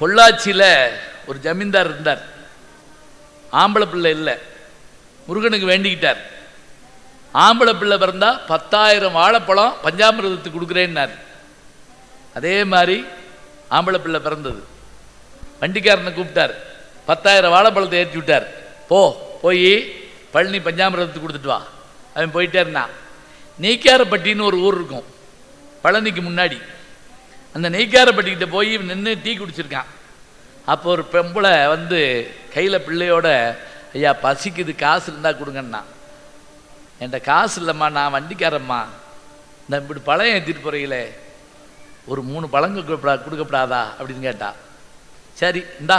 பொள்ளாச்சியில் ஒரு ஜமீன்தார் இருந்தார். ஆம்பளை பிள்ளை இல்லை. முருகனுக்கு வேண்டிக்கிட்டார். ஆம்பளை பிள்ளை பிறந்தால் பத்தாயிரம் வாழைப்பழம் பஞ்சாமிரதத்துக்கு கொடுக்குறேன்னார். அதே மாதிரி ஆம்பளை பிள்ளை பிறந்தது. வண்டிக்காரனை கூப்பிட்டார். பத்தாயிரம் வாழைப்பழத்தை ஏற்றி விட்டார். போ போய் பழனி பஞ்சாமிரதத்துக்கு கொடுத்துட்டு வா. அவன் போயிட்டே இருந்தான். நீக்காரப்பட்டின்னு ஒரு ஊர் இருக்கும். பழனிக்கு முன்னாடி. அந்த நெய்க்காரப்பட்டிக்கிட்ட போய் நின்று டீ குடிச்சிருக்கான். அப்போ ஒரு பெம்பளை வந்து கையில் பிள்ளையோட ஐயா பசிக்குது காசு இருந்தால் கொடுங்கண்ணா. என்கிட்ட காசு இல்லைம்மா நான் வண்டிக்காரம்மா. இந்த இப்படி பழம் ஏற்றிட்டு போகிறீங்களே ஒரு மூணு பழங்க கொடுக்கப்படாதா? அப்படின்னு கேட்டா. சரி இந்தா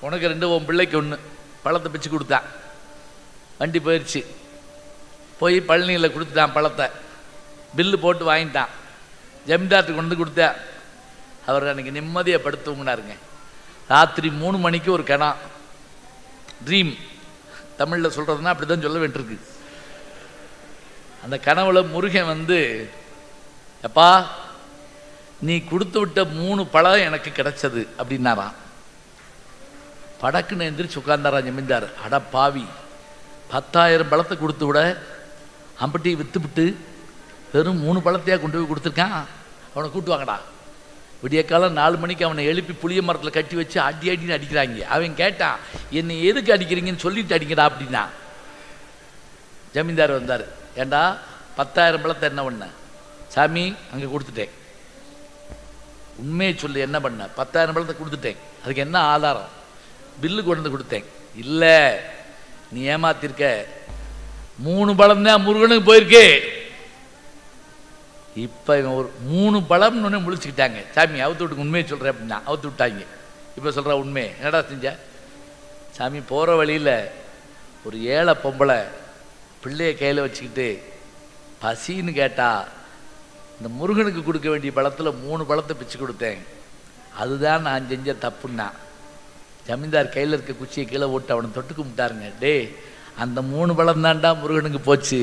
உனக்கு ரெண்டு உன் பிள்ளைக்கு ஒன்று பழத்தை பிச்சு கொடுத்தான். வண்டி போயிடுச்சு போய் பழனியில் கொடுத்துட்டான் பழத்தை. பில்லு போட்டு வாங்கிட்டான். ஜமீன்தார்ட்டு கொண்டு கொடுத்தேன். அவர் அன்றைக்கி நிம்மதியை படுத்து தூங்கினாருங்க ராத்திரி மூணு மணிக்கு ஒரு கணா ட்ரீம் தமிழில் சொல்கிறதுனா அப்படி தான் சொல்ல வேண்டியிருக்கு. அந்த கனவுல முருகன் வந்து எப்பா நீ கொடுத்து விட்ட மூணு பழம் எனக்கு கிடைச்சது அப்படின்னாராம். படக்குன்னு எந்திரிச்சு உட்கார்ந்தாராம் ஜமீன்தார். அட பாவி பத்தாயிரம் பழத்தை கொடுத்து விட அம்பட்டியை விற்றுவிட்டு வெறும் மூணு பழத்தையாக கொண்டு போய் கொடுத்துருக்கான்? அவனை கூட்டு வாங்கடா. விடிய காலம் நாலு மணிக்கு அவனை எழுப்பி புளிய மரத்தில் கட்டி வச்சு அடி அடின்னு அடிக்கிறாங்க. அவன் கேட்டான் என்னை எதுக்கு அடிக்கிறீங்கன்னு சொல்லிட்டு அடிங்கடா அப்படின்னா. ஜமீன்தார் வந்தார். ஏண்டா பத்தாயிரம் பழத்தை என்ன பண்ண? சாமி அங்கே கொடுத்துட்டேன். உண்மையை சொல்லு என்ன பண்ண? பத்தாயிரம் பழத்தை கொடுத்துட்டேன். அதுக்கு என்ன ஆதாரம்? பில்லு கொண்டு வந்து கொடுத்தேன். இல்லை நீ ஏமாத்திருக்க. மூணு பழம் தான் முருகனுக்கு போயிருக்கே. இப்போ இவன் ஒரு மூணு பலம்னு ஒன்று முழிச்சுக்கிட்டாங்க. சாமி அவுத்து விட்டுக்கு உண்மையை சொல்கிறேன் அப்படின்னா. அவுத்து விட்டாங்க. இப்போ சொல்கிற உண்மை. என்னடா செஞ்ச? சாமி போகிற வழியில் ஒரு ஏழை பொம்பளை பிள்ளையை கையில் வச்சுக்கிட்டு பசின்னு கேட்டால் இந்த முருகனுக்கு கொடுக்க வேண்டிய பழத்தில் மூணு பழத்தை பிச்சு கொடுத்தேன். அதுதான் நான் செஞ்ச தப்புன்னா. ஜமீன்தார் கையில் இருக்க குச்சியை கீழே ஓட்டு அவனை தொட்டு கும்பிட்டாருங்க. டே அந்த மூணு பழம் தான்டா முருகனுக்கு போச்சு.